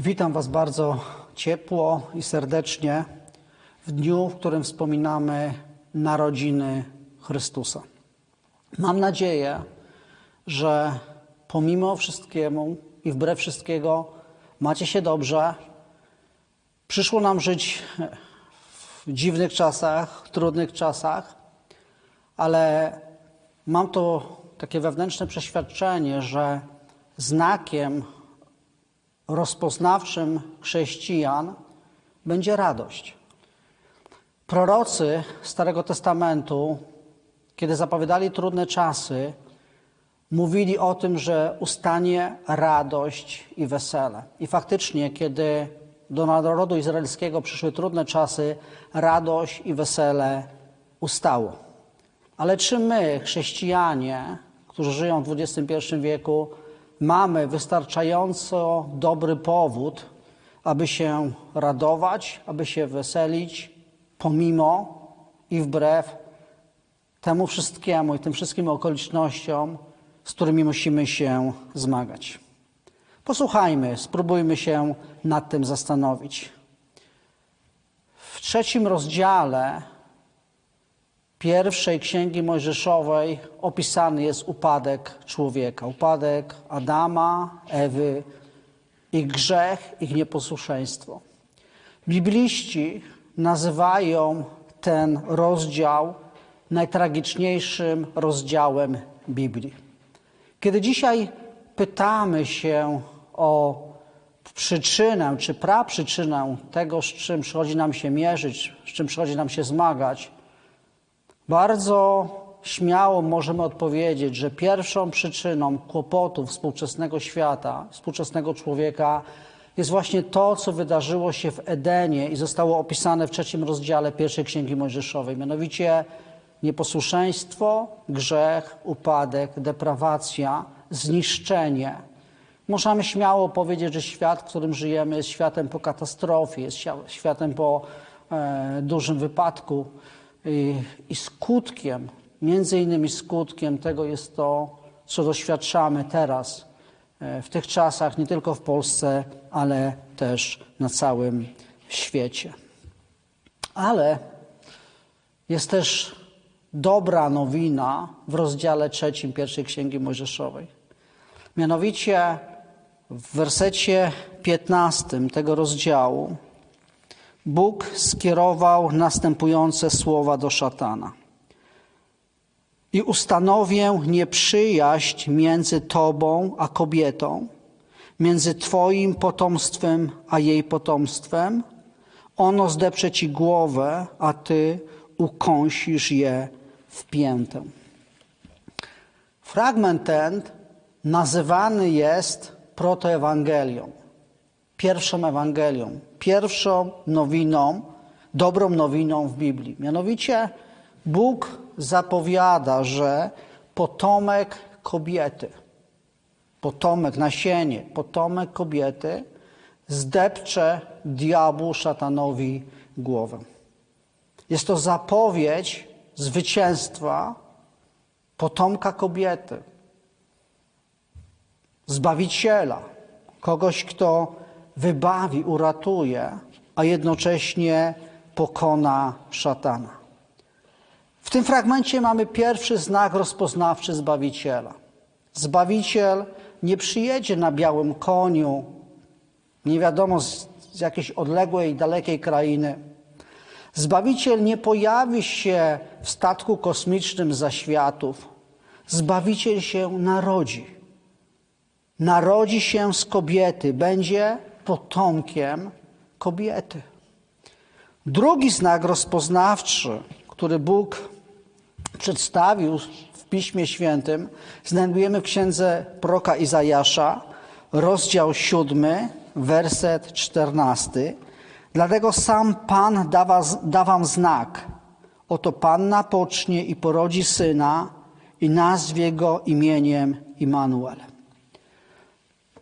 Witam Was bardzo ciepło i serdecznie w dniu, w którym wspominamy narodziny Chrystusa. Mam nadzieję, że pomimo wszystkiemu i wbrew wszystkiego macie się dobrze. Przyszło nam żyć w dziwnych czasach, trudnych czasach, ale mam to takie wewnętrzne przeświadczenie, że znakiem rozpoznawczym chrześcijan będzie radość. Prorocy Starego Testamentu, kiedy zapowiadali trudne czasy, mówili o tym, że ustanie radość i wesele. I faktycznie, kiedy do narodu izraelskiego przyszły trudne czasy, radość i wesele ustało. Ale czy my, chrześcijanie, którzy żyją w XXI wieku, mamy wystarczająco dobry powód, aby się radować, aby się weselić, pomimo i wbrew temu wszystkiemu i tym wszystkim okolicznościom, z którymi musimy się zmagać. Posłuchajmy, spróbujmy się nad tym zastanowić. W trzecim rozdziale pierwszej księgi Mojżeszowej opisany jest upadek człowieka, upadek Adama, Ewy, ich grzech, ich nieposłuszeństwo. Bibliści nazywają ten rozdział najtragiczniejszym rozdziałem Biblii. Kiedy dzisiaj pytamy się o przyczynę czy praprzyczynę tego, z czym przychodzi nam się mierzyć, z czym przychodzi nam się zmagać, bardzo śmiało możemy odpowiedzieć, że pierwszą przyczyną kłopotów współczesnego świata, współczesnego człowieka jest właśnie to, co wydarzyło się w Edenie i zostało opisane w trzecim rozdziale pierwszej Księgi Mojżeszowej, mianowicie nieposłuszeństwo, grzech, upadek, deprawacja, zniszczenie. Możemy śmiało powiedzieć, że świat, w którym żyjemy, jest światem po katastrofie, jest światem po e, dużym wypadku. I, skutkiem, między innymi skutkiem tego jest to, co doświadczamy teraz e, w tych czasach, nie tylko w Polsce, ale też na całym świecie. Ale jest też dobra nowina w rozdziale trzecim pierwszej Księgi Mojżeszowej. Mianowicie w wersecie 15 tego rozdziału Bóg skierował następujące słowa do szatana. I ustanowię nieprzyjaźń między Tobą a kobietą, między Twoim potomstwem a jej potomstwem. Ono zdepcze Ci głowę, a Ty ukąsisz je w piętę. Fragment ten nazywany jest protoewangelią, pierwszą Ewangelią, pierwszą nowiną, dobrą nowiną w Biblii. Mianowicie Bóg zapowiada, że potomek kobiety, potomek, nasienie, potomek kobiety zdepcze diabłu, szatanowi głowę. Jest to zapowiedź zwycięstwa potomka kobiety, zbawiciela, kogoś, kto wybawi, uratuje, a jednocześnie pokona szatana. W tym fragmencie mamy pierwszy znak rozpoznawczy Zbawiciela. Zbawiciel nie przyjedzie na białym koniu, nie wiadomo z, z jakiejś odległej, dalekiej krainy. Zbawiciel nie pojawi się w statku kosmicznym za światów. Zbawiciel się narodzi. Narodzi się z kobiety, będzie potomkiem kobiety. Drugi znak rozpoznawczy, który Bóg przedstawił w Piśmie Świętym, znajdujemy w księdze proka Izajasza, rozdział 7, werset 14. Dlatego sam Pan da, da wam znak. Oto Panna pocznie i porodzi syna i nazwie go imieniem Immanuel.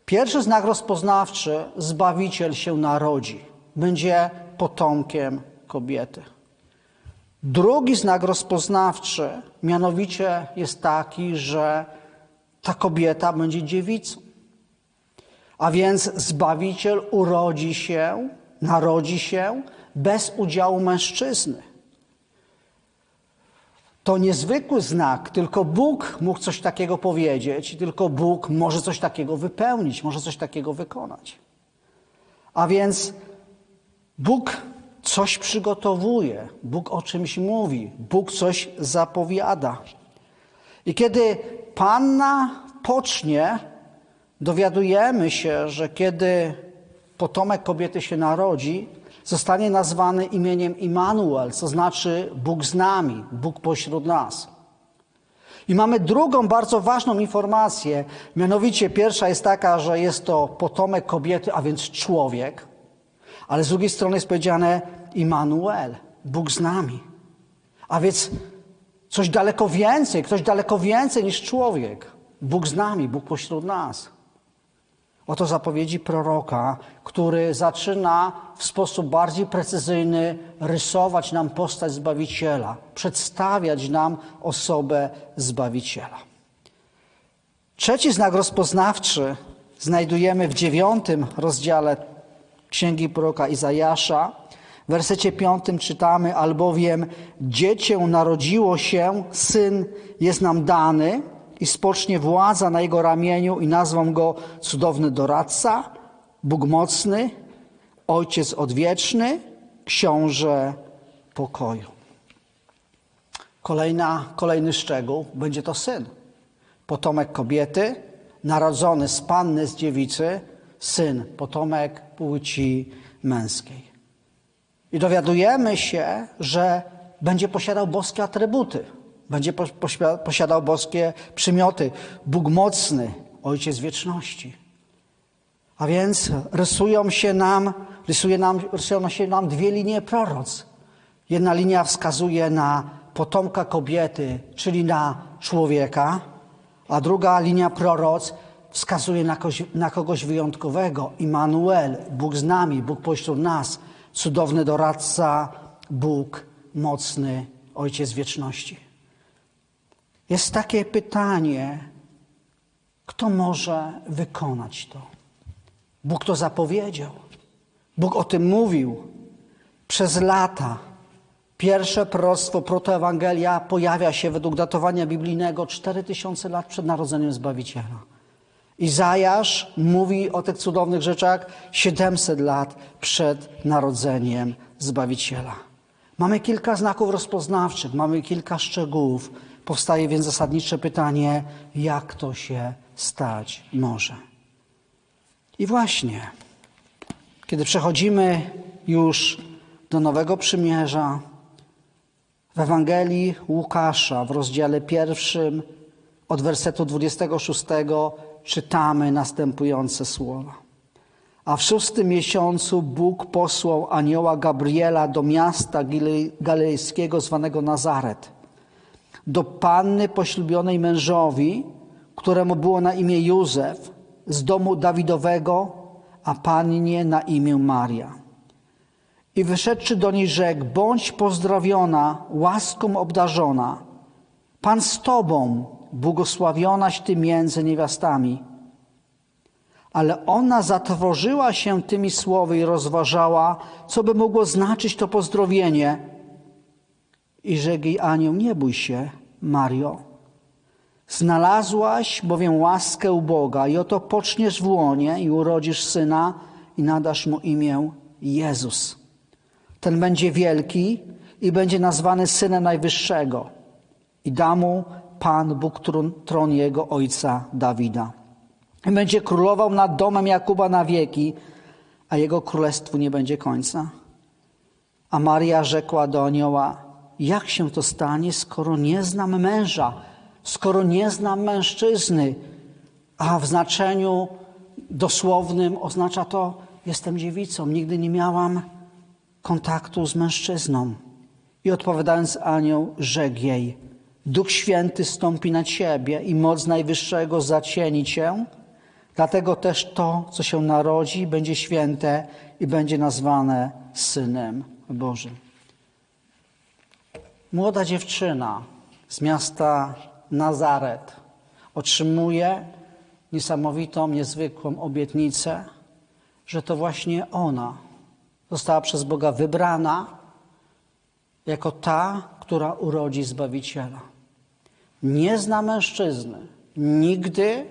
Pierwszy znak rozpoznawczy, Zbawiciel się narodzi, będzie potomkiem kobiety. Drugi znak rozpoznawczy, mianowicie jest taki, że ta kobieta będzie dziewicą. A więc Zbawiciel urodzi się, narodzi się bez udziału mężczyzny. To niezwykły znak, tylko Bóg mógł coś takiego powiedzieć, tylko Bóg może coś takiego wypełnić, może coś takiego wykonać. A więc Bóg coś przygotowuje, Bóg o czymś mówi, Bóg coś zapowiada. I kiedy panna pocznie, dowiadujemy się, że kiedy potomek kobiety się narodzi, zostanie nazwany imieniem Immanuel, co znaczy Bóg z nami, Bóg pośród nas. I mamy drugą bardzo ważną informację, mianowicie pierwsza jest taka, że jest to potomek kobiety, a więc człowiek, ale z drugiej strony jest powiedziane Immanuel, Bóg z nami. A więc coś daleko więcej, ktoś daleko więcej niż człowiek. Bóg z nami, Bóg pośród nas. Oto zapowiedzi proroka, który zaczyna w sposób bardziej precyzyjny rysować nam postać Zbawiciela, przedstawiać nam osobę Zbawiciela. Trzeci znak rozpoznawczy znajdujemy w dziewiątym rozdziale Księgi proroka Izajasza. W wersecie piątym czytamy, albowiem dziecię narodziło się, syn jest nam dany i spocznie władza na jego ramieniu i nazwą go cudowny doradca, Bóg mocny, ojciec odwieczny, książę pokoju. Kolejna, kolejny szczegół będzie to syn. Potomek kobiety, narodzony z panny, z dziewicy, syn, potomek płci męskiej. I dowiadujemy się, że będzie posiadał boskie atrybuty, będzie posiadał boskie przymioty. Bóg mocny, Ojciec wieczności. A więc rysują się nam, rysuje nam, rysują się nam dwie linie proroc. Jedna linia wskazuje na potomka kobiety, czyli na człowieka, a druga linia proroc wskazuje na kogoś, na kogoś wyjątkowego. Immanuel, Bóg z nami, Bóg pośród nas, cudowny doradca, Bóg mocny, Ojciec wieczności. Jest takie pytanie, kto może wykonać to? Bóg to zapowiedział. Bóg o tym mówił przez lata. Pierwsze proroctwo, protoewangelia pojawia się według datowania biblijnego 4000 lat przed narodzeniem Zbawiciela. Izajasz mówi o tych cudownych rzeczach 700 lat przed narodzeniem Zbawiciela. Mamy kilka znaków rozpoznawczych, mamy kilka szczegółów. Powstaje więc zasadnicze pytanie, jak to się stać może. I właśnie, kiedy przechodzimy już do Nowego Przymierza, w Ewangelii Łukasza w rozdziale pierwszym od wersetu 26 czytamy następujące słowa. A w szóstym miesiącu Bóg posłał anioła Gabriela do miasta galilejskiego zwanego Nazaret, do panny poślubionej mężowi, któremu było na imię Józef, z domu Dawidowego, a pannie na imię Maria. I wyszedłszy do niej rzekł, bądź pozdrowiona, łaską obdarzona, Pan z Tobą, błogosławionaś Ty między niewiastami. Ale ona zatrwożyła się tymi słowy i rozważała, co by mogło znaczyć to pozdrowienie. I rzekł jej anioł, nie bój się, Mario. Znalazłaś bowiem łaskę u Boga i oto poczniesz w łonie i urodzisz syna i nadasz mu imię Jezus. Ten będzie wielki i będzie nazwany Synem Najwyższego i da mu Pan Bóg tron, tron jego ojca Dawida. I będzie królował nad domem Jakuba na wieki, a jego królestwu nie będzie końca. A Maria rzekła do anioła, jak się to stanie, skoro nie znam męża, skoro nie znam mężczyzny? A w znaczeniu dosłownym oznacza to, jestem dziewicą, nigdy nie miałam kontaktu z mężczyzną. I odpowiadając anioł, rzekł jej, Duch Święty stąpi na ciebie i moc Najwyższego zacieni cię, dlatego też to, co się narodzi, będzie święte i będzie nazwane Synem Bożym. Młoda dziewczyna z miasta Nazaret otrzymuje niesamowitą, niezwykłą obietnicę, że to właśnie ona została przez Boga wybrana jako ta, która urodzi Zbawiciela. Nie zna mężczyzny, nigdy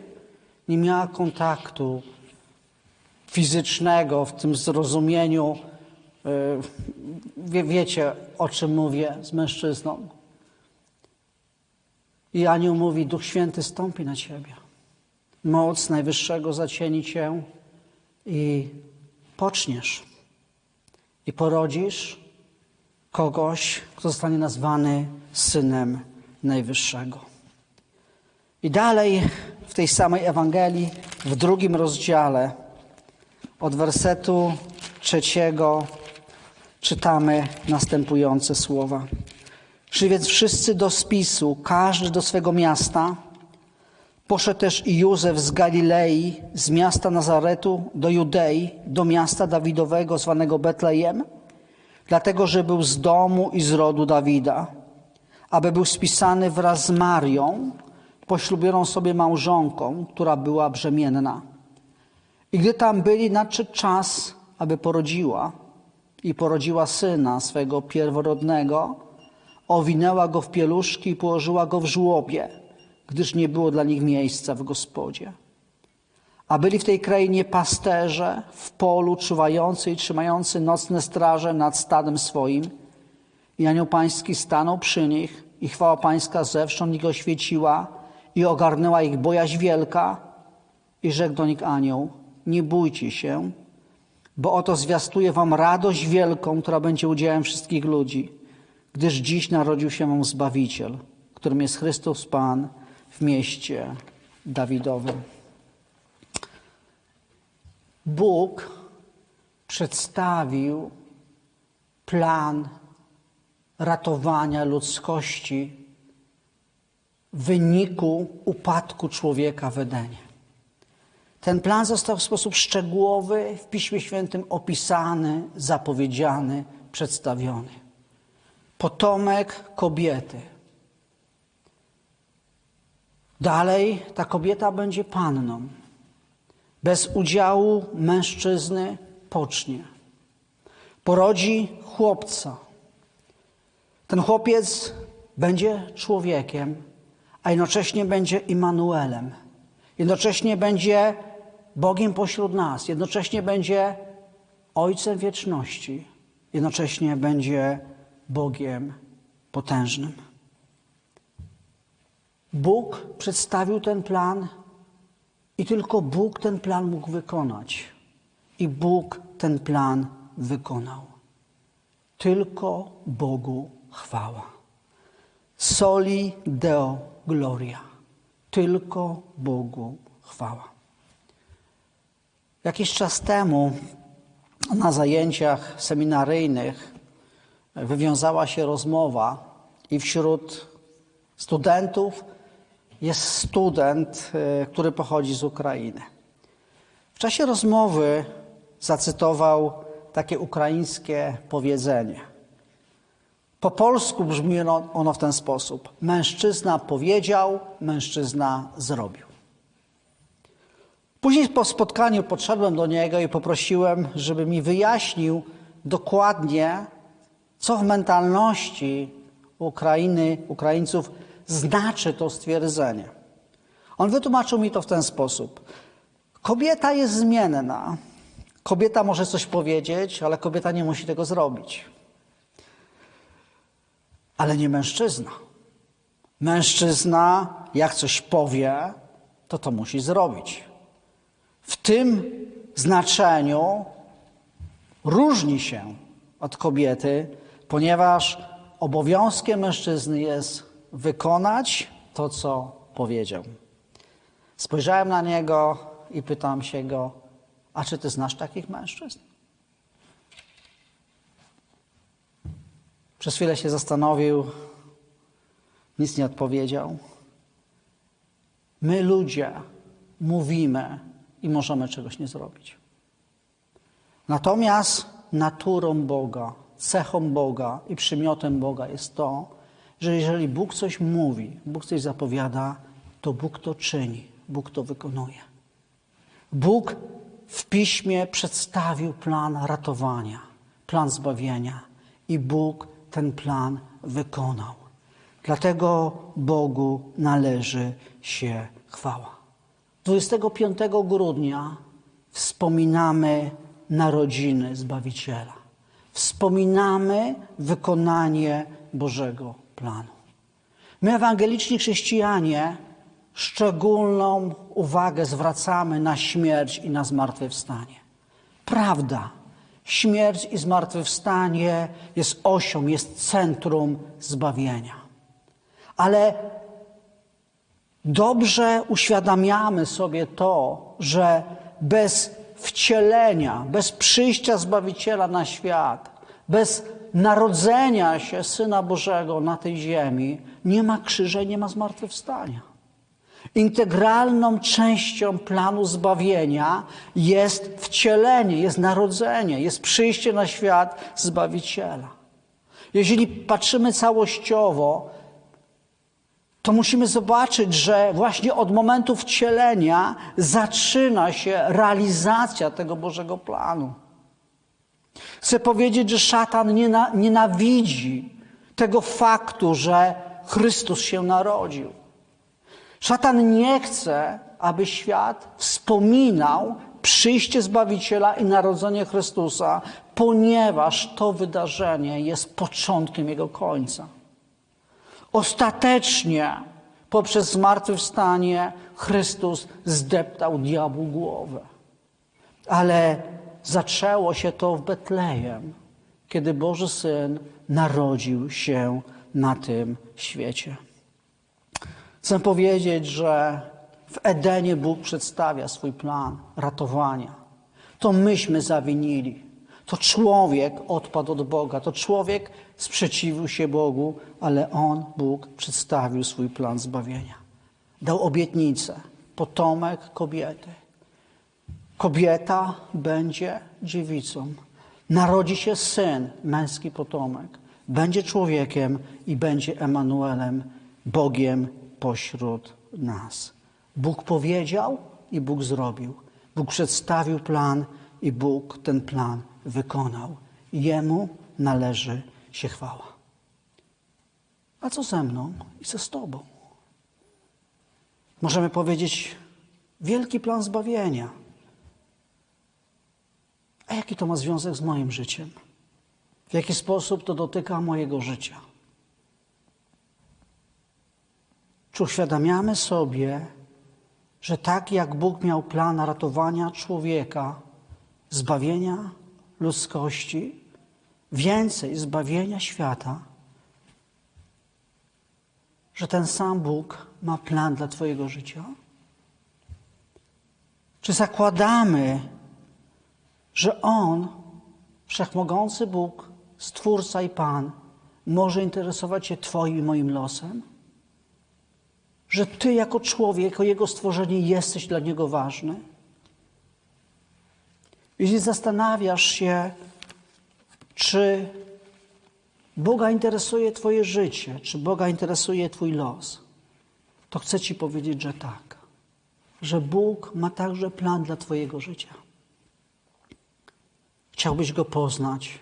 nie miała kontaktu fizycznego w tym zrozumieniu. Yy, Wie, wiecie, o czym mówię z mężczyzną. I anioł mówi, Duch Święty stąpi na ciebie. Moc Najwyższego zacieni cię i poczniesz. I porodzisz kogoś, kto zostanie nazwany Synem Najwyższego. I dalej w tej samej Ewangelii, w drugim rozdziale, od wersetu trzeciego, czytamy następujące słowa. Szli więc wszyscy do spisu, każdy do swego miasta. Poszedł też i Józef z Galilei, z miasta Nazaretu do Judei, do miasta Dawidowego zwanego Betlejem, dlatego że był z domu i z rodu Dawida, aby był spisany wraz z Marią, poślubioną sobie małżonką, która była brzemienna. I gdy tam byli, nadszedł czas, aby porodziła i porodziła syna swego pierworodnego, owinęła go w pieluszki i położyła go w żłobie, gdyż nie było dla nich miejsca w gospodzie. A byli w tej krainie pasterze w polu czuwający i trzymający nocne straże nad stadem swoim. I anioł pański stanął przy nich i chwała pańska zewsząd ich oświeciła i ogarnęła ich bojaźń wielka. I rzekł do nich anioł, nie bójcie się, bo oto zwiastuję wam radość wielką, która będzie udziałem wszystkich ludzi, gdyż dziś narodził się wam Zbawiciel, którym jest Chrystus Pan w mieście Dawidowym. Bóg przedstawił plan ratowania ludzkości w wyniku upadku człowieka w Edenie. Ten plan został w sposób szczegółowy w Piśmie Świętym opisany, zapowiedziany, przedstawiony. Potomek kobiety. Dalej ta kobieta będzie panną. Bez udziału mężczyzny pocznie. Porodzi chłopca. Ten chłopiec będzie człowiekiem, a jednocześnie będzie Immanuelem. Jednocześnie będzie Bogiem pośród nas. Jednocześnie będzie Ojcem wieczności. Jednocześnie będzie Bogiem potężnym. Bóg przedstawił ten plan i tylko Bóg ten plan mógł wykonać. I Bóg ten plan wykonał. Tylko Bogu chwała. Soli Deo Gloria. Tylko Bogu chwała. Jakiś czas temu na zajęciach seminaryjnych wywiązała się rozmowa i wśród studentów jest student, y, który pochodzi z Ukrainy. W czasie rozmowy zacytował takie ukraińskie powiedzenie. Po polsku brzmi ono- ono w ten sposób: Mężczyzna powiedział, mężczyzna zrobił. Później po spotkaniu podszedłem do niego i poprosiłem, żeby mi wyjaśnił dokładnie, co w mentalności Ukrainy, Ukraińców znaczy to stwierdzenie. On wytłumaczył mi to w ten sposób. Kobieta jest zmienna. Kobieta może coś powiedzieć, ale kobieta nie musi tego zrobić. Ale nie mężczyzna. Mężczyzna, jak coś powie, to to musi zrobić. W tym znaczeniu różni się od kobiety, ponieważ obowiązkiem mężczyzny jest wykonać to, co powiedział. Spojrzałem na niego i pytam się go: A czy ty znasz takich mężczyzn? Przez chwilę się zastanowił, nic nie odpowiedział. My ludzie mówimy i możemy czegoś nie zrobić. Natomiast naturą Boga, cechą Boga i przymiotem Boga jest to, że jeżeli Bóg coś mówi, Bóg coś zapowiada, to Bóg to czyni. Bóg to wykonuje. Bóg w piśmie przedstawił plan ratowania, plan zbawienia i Bóg ten plan wykonał. Dlatego Bogu należy się chwała. 25 grudnia wspominamy narodziny Zbawiciela. Wspominamy wykonanie Bożego planu. My, ewangeliczni chrześcijanie, szczególną uwagę zwracamy na śmierć i na zmartwychwstanie. Prawda, śmierć i zmartwychwstanie jest osią, jest centrum zbawienia. Ale dobrze uświadamiamy sobie to, że bez wcielenia, bez przyjścia Zbawiciela na świat, bez narodzenia się Syna Bożego na tej ziemi, nie ma krzyża i nie ma zmartwychwstania. Integralną częścią planu zbawienia jest wcielenie, jest narodzenie, jest przyjście na świat Zbawiciela. Jeżeli patrzymy całościowo, to musimy zobaczyć, że właśnie od momentu wcielenia zaczyna się realizacja tego Bożego planu. Chcę powiedzieć, że szatan nienawidzi tego faktu, że Chrystus się narodził. Szatan nie chce, aby świat wspominał przyjście Zbawiciela i narodzenie Chrystusa, ponieważ to wydarzenie jest początkiem jego końca. Ostatecznie poprzez zmartwychwstanie Chrystus zdeptał diabłu głowę. Ale zaczęło się to w Betlejem, kiedy Boży Syn narodził się na tym świecie. Chcę powiedzieć, że w Edenie Bóg przedstawia swój plan ratowania. To myśmy zawinili. To człowiek odpadł od Boga, to człowiek sprzeciwił się Bogu, ale On, Bóg, przedstawił swój plan zbawienia. Dał obietnicę, potomek kobiety. Kobieta będzie dziewicą. Narodzi się syn, męski potomek. Będzie człowiekiem i będzie Emanuelem, Bogiem pośród nas. Bóg powiedział i Bóg zrobił. Bóg przedstawił plan i Bóg ten plan wykonał. Jemu należy się chwała. A co ze mną i co z Tobą? Możemy powiedzieć, wielki plan zbawienia. A jaki to ma związek z moim życiem? W jaki sposób to dotyka mojego życia? Czy uświadamiamy sobie, że tak jak Bóg miał plan ratowania człowieka, zbawienia ludzkości, więcej zbawienia świata, że ten sam Bóg ma plan dla Twojego życia? Czy zakładamy, że On, wszechmogący Bóg, Stwórca i Pan, może interesować się Twoim i moim losem? Że Ty, jako człowiek, jako Jego stworzenie, jesteś dla Niego ważny? Jeśli zastanawiasz się, czy Boga interesuje Twoje życie, czy Boga interesuje Twój los, to chcę Ci powiedzieć, że tak. Że Bóg ma także plan dla Twojego życia. Chciałbyś go poznać,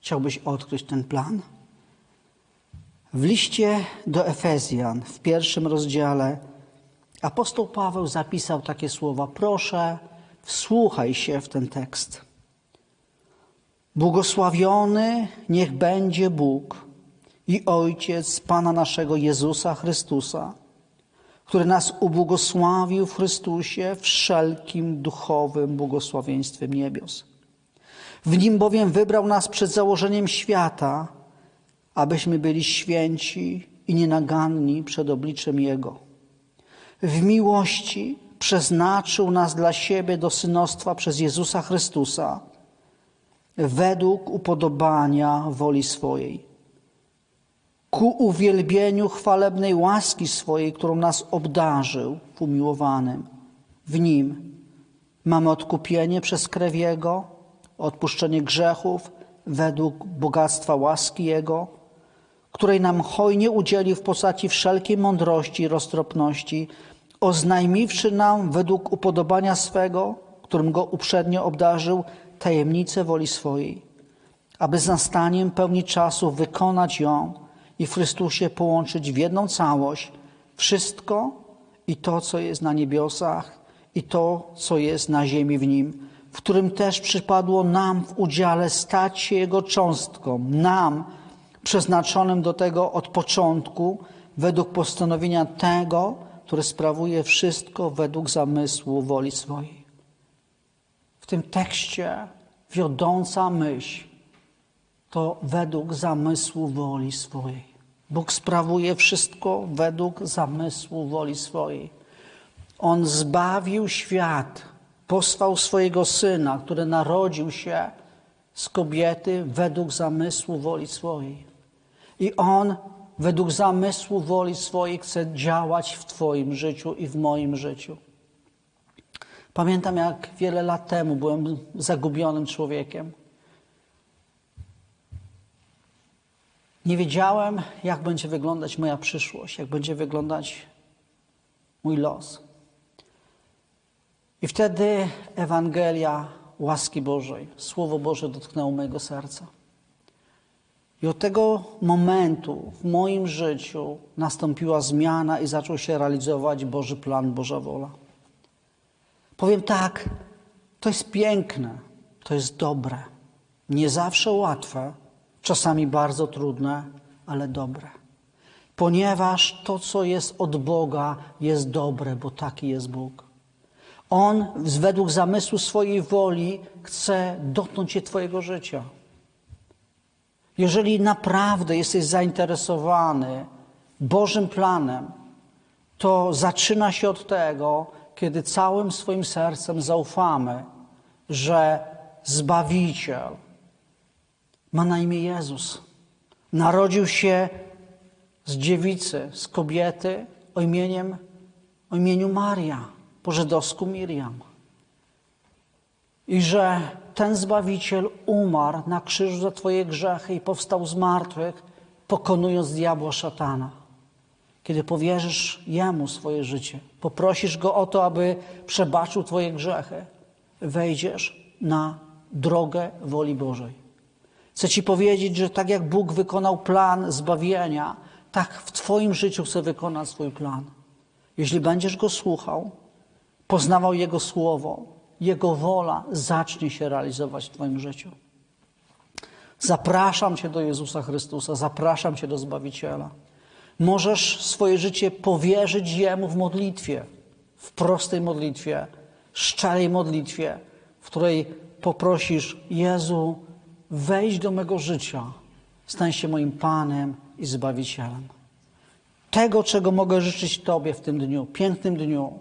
chciałbyś odkryć ten plan? W liście do Efezjan, w pierwszym rozdziale, apostoł Paweł zapisał takie słowa: Proszę, wsłuchaj się w ten tekst. Błogosławiony niech będzie Bóg i Ojciec Pana naszego Jezusa Chrystusa, który nas ubłogosławił w Chrystusie wszelkim duchowym błogosławieństwem niebios. W nim bowiem wybrał nas przed założeniem świata, abyśmy byli święci i nienaganni przed obliczem Jego. W miłości przeznaczył nas dla siebie do synostwa przez Jezusa Chrystusa, według upodobania woli swojej, ku uwielbieniu chwalebnej łaski swojej, którą nas obdarzył w umiłowanym. W nim mamy odkupienie przez krew Jego, odpuszczenie grzechów według bogactwa łaski Jego, której nam hojnie udzielił w postaci wszelkiej mądrości i roztropności, oznajmiwszy nam według upodobania swego, którym go uprzednio obdarzył, tajemnicę woli swojej, aby z nastaniem pełni czasu wykonać ją i w Chrystusie połączyć w jedną całość wszystko i to, co jest na niebiosach, i to, co jest na ziemi w nim, w którym też przypadło nam w udziale stać się Jego cząstką, nam, przeznaczonym do tego od początku, według postanowienia tego, który sprawuje wszystko według zamysłu woli swojej. W tym tekście wiodąca myśl to według zamysłu woli swojej. Bóg sprawuje wszystko według zamysłu woli swojej. On zbawił świat, posłał swojego syna, który narodził się z kobiety według zamysłu woli swojej. I on według zamysłu woli swojej chce działać w Twoim życiu i w moim życiu. Pamiętam, jak wiele lat temu byłem zagubionym człowiekiem. Nie wiedziałem, jak będzie wyglądać moja przyszłość, jak będzie wyglądać mój los. I wtedy Ewangelia łaski Bożej, Słowo Boże dotknęło mojego serca. I od tego momentu w moim życiu nastąpiła zmiana i zaczął się realizować Boży plan, Boża wola. Powiem tak, to jest piękne, to jest dobre. Nie zawsze łatwe, czasami bardzo trudne, ale dobre. Ponieważ to, co jest od Boga, jest dobre, bo taki jest Bóg. On według zamysłu swojej woli chce dotknąć się Twojego życia. Jeżeli naprawdę jesteś zainteresowany Bożym planem, to zaczyna się od tego, kiedy całym swoim sercem zaufamy, że Zbawiciel ma na imię Jezus. Narodził się z dziewicy, z kobiety o, imieniem, o imieniu Maria, po żydowsku Miriam. I że ten Zbawiciel umarł na krzyżu za Twoje grzechy i powstał z martwych, pokonując diabła szatana. Kiedy powierzysz Jemu swoje życie, poprosisz Go o to, aby przebaczył Twoje grzechy, wejdziesz na drogę woli Bożej. Chcę Ci powiedzieć, że tak jak Bóg wykonał plan zbawienia, tak w Twoim życiu chce wykonać swój plan. Jeśli będziesz Go słuchał, poznawał Jego Słowo, Jego wola zacznie się realizować w Twoim życiu. Zapraszam Cię do Jezusa Chrystusa, zapraszam Cię do Zbawiciela. Możesz swoje życie powierzyć Jemu w modlitwie, w prostej modlitwie, szczerej modlitwie, w której poprosisz Jezu, wejdź do mego życia, stań się moim Panem i Zbawicielem. Tego, czego mogę życzyć Tobie w tym dniu, pięknym dniu,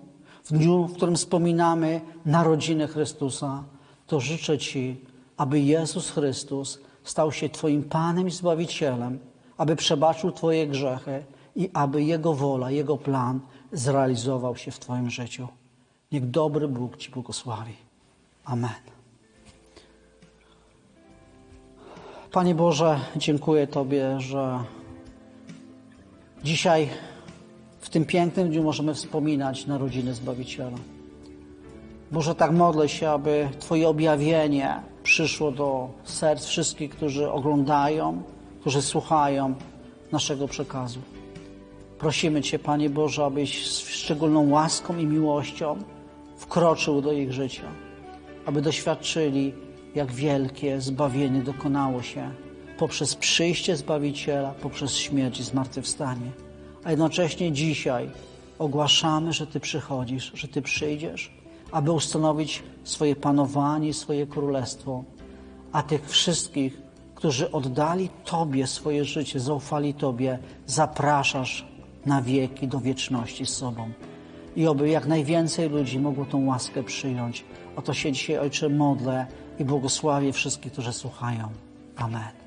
w dniu, w którym wspominamy narodziny Chrystusa, to życzę Ci, aby Jezus Chrystus stał się Twoim Panem i Zbawicielem, aby przebaczył Twoje grzechy i aby Jego wola, Jego plan zrealizował się w Twoim życiu. Niech dobry Bóg Ci błogosławi. Amen. Panie Boże, dziękuję Tobie, że dzisiaj w tym pięknym dniu możemy wspominać narodziny Zbawiciela. Boże, tak modlę się, aby Twoje objawienie przyszło do serc wszystkich, którzy oglądają, którzy słuchają naszego przekazu. Prosimy Cię, Panie Boże, abyś z szczególną łaską i miłością wkroczył do ich życia, aby doświadczyli, jak wielkie zbawienie dokonało się poprzez przyjście Zbawiciela, poprzez śmierć i zmartwychwstanie. A jednocześnie dzisiaj ogłaszamy, że Ty przychodzisz, że Ty przyjdziesz, aby ustanowić swoje panowanie, swoje królestwo, a tych wszystkich, którzy oddali Tobie swoje życie, zaufali Tobie, zapraszasz na wieki do wieczności z sobą. I oby jak najwięcej ludzi mogło tą łaskę przyjąć. O to się dzisiaj, Ojcze, modlę i błogosławię wszystkich, którzy słuchają. Amen.